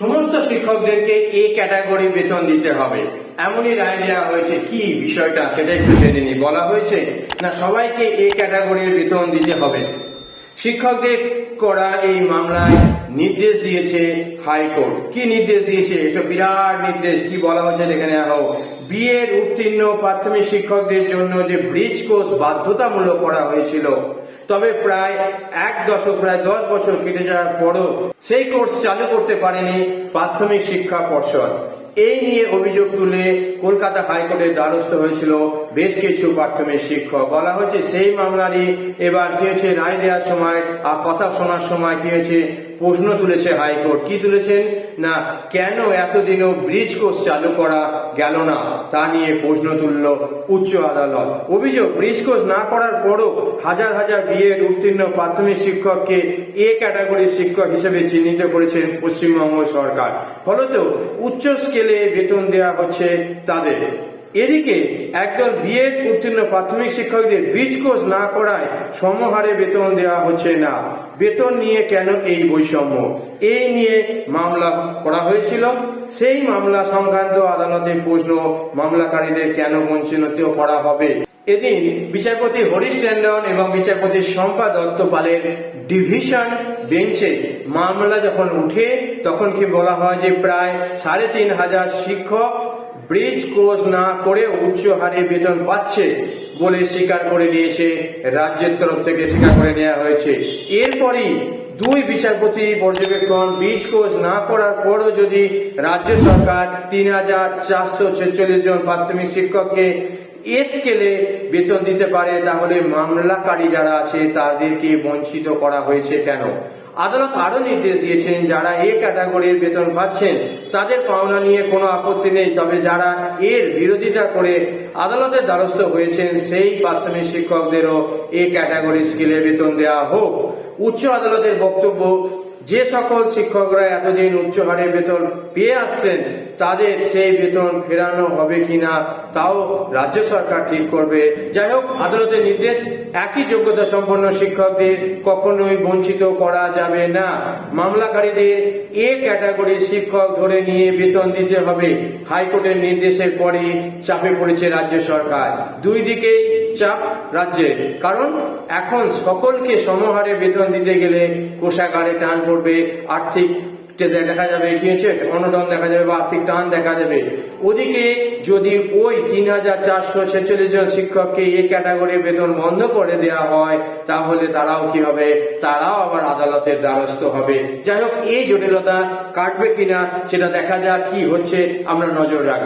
সমস্ত শিক্ষকদেরকে A category বেতন দিতে হবে। এমনই রায় দেওয়া হয়েছে। কি বিষয়টা সেটা একটু জেনে নি বলা হয়েছে, না সবাইকে এ ক্যাটাগরির বেতন দিতে হবে। শিক্ষকদের করা এই মামলায় নির্দেশ দিয়েছে হাইকোর্ট। কি নির্দেশ দিয়েছে? এটা বিরাট নির্দেশ। কি বলা হয়েছে দেখে নেওয়া হোক বিএর উত্তীর্ণ প্রাথমিক শিক্ষকদের জন্য যে ব্রিজ কোর্স বাধ্যতামূলক করা হয়েছিল, তবে প্রায় এক দশক, প্রায় দশ বছর কেটে যাওয়ার পরও সেই কোর্স চালু করতে পারেনি প্রাথমিক শিক্ষা পর্ষদ। এই নিয়ে অভিযোগ তুলে কলকাতা হাইকোর্টের দ্বারস্থ হয়েছিল বেশ কিছু প্রাথমিক শিক্ষক। বলা হয়েছে সেই মামলারই এবার কি হয়েছে, রায় দেওয়ার সময় আর কথা শোনার সময় কি হয়েছে প্রশ্ন তুলেছে হাইকোর্ট। কি তুলেছেন? না, কেন এতদিনও ব্রিজ কোর্স চালু করা গেল না? তা নিয়ে প্রশ্ন তুলল উচ্চ আদালত। অভিযোগ, ব্রিজ কোর্স না করার পরও হাজার হাজার বিয়ের উত্তীর্ণ প্রাথমিক শিক্ষককে এ ক্যাটাগরির শিক্ষক হিসেবে চিহ্নিত করেছেন পশ্চিমবঙ্গ সরকার। ফলত উচ্চ স্কেলে বেতন দেওয়া হচ্ছে তাদের। এদিকে একদল বিএড উত্তীর্ণ প্রাথমিক শিক্ষকদের বীজ কোর্স না করায় সমহারে বেতন দেওয়া হচ্ছে না। বেতন নিয়ে কেন এই বৈষম্য? এই নিয়ে মামলা করা হয়েছিল। সেই মামলা সংক্রান্ত আদালতে প্রশ্ন মামলাকারীদের কেন বঞ্চিত করা হবে? এদিন বিচারপতি হরিশ ট্যান্ডন এবং বিচারপতি শম্পা দত্ত পালের ডিভিশন বেঞ্চে মামলা যখন উঠে, তখন কি বলা হয় যে প্রায় সাড়ে তিন হাজার শিক্ষক ব্রিজ কোর্স না করে উচ্চ হারে বেতন পাচ্ছে বলে স্বীকার করে নিয়েছে রাজ্যের তরফ থেকে স্বীকার করে নেওয়া হয়েছে। এরপরই দুই বিচারপতি পর্যবেক্ষণ বীজ কোষ না করার পরও যদি রাজ্য সরকার তিন হাজার চারশো ছেচল্লিশ জন প্রাথমিক শিক্ষককে এ স্কেলে বেতন দিতে পারে, তাহলে মামলাকারী যারা আছে তাদেরকে বঞ্চিত করা হয়েছে কেন? আদালত আরও নির্দেশ দিয়েছেন, যারা এ ক্যাটাগরির বেতন পাচ্ছেন, তাদের পাওনা নিয়ে কোনো আপত্তি নেই। তবে যারা এর বিরোধিতা করে আদালতের দ্বারস্থ হয়েছেন, সেই প্রাথমিক শিক্ষকদেরও এ ক্যাটাগরি স্কিলে বেতন দেওয়া হোক। উচ্চ আদালতের বক্তব্য যে সকল শিক্ষকরা এতদিন উচ্চ হারে বেতন পেয়ে আসছেন, তাদের সেই বেতন ফেরানো হবে কিনা, তাও রাজ্য সরকার ঠিক করবে। যাই হোক, আদালতের নির্দেশ, একই যোগ্যতা সম্পন্ন শিক্ষকদের কখনোই বঞ্চিত করা যাবে না। মামলাকারীদের এ ক্যাটাগরির শিক্ষক ধরে নিয়ে বেতন দিতে হবে। হাইকোর্টের নির্দেশের পরে চাপে পড়েছে রাজ্য সরকার। দুই দিকেই চাপ রাজ্যের। কারণ এখন সকলকে সমহারে বেতন দিতে গেলে কোষাগারে টান পড়বে আর্থিক দেখা যাবে, কি হচ্ছে অনটন দেখা যাবে বা আর্থিক টান দেখা যাবে ওদিকে যদি ওই তিন হাজার চারশো ছেচল্লিশ জন শিক্ষককে এই ক্যাটাগরি বেতন বন্ধ করে দেওয়া হয়, তাহলে তারাও কি হবে? তারাও আবার আদালতের দ্বারস্থ হবে। যাই হোক, এই জটিলতা কাটবে কিনা সেটা দেখা যাক কি হচ্ছে, আমরা নজর রাখব।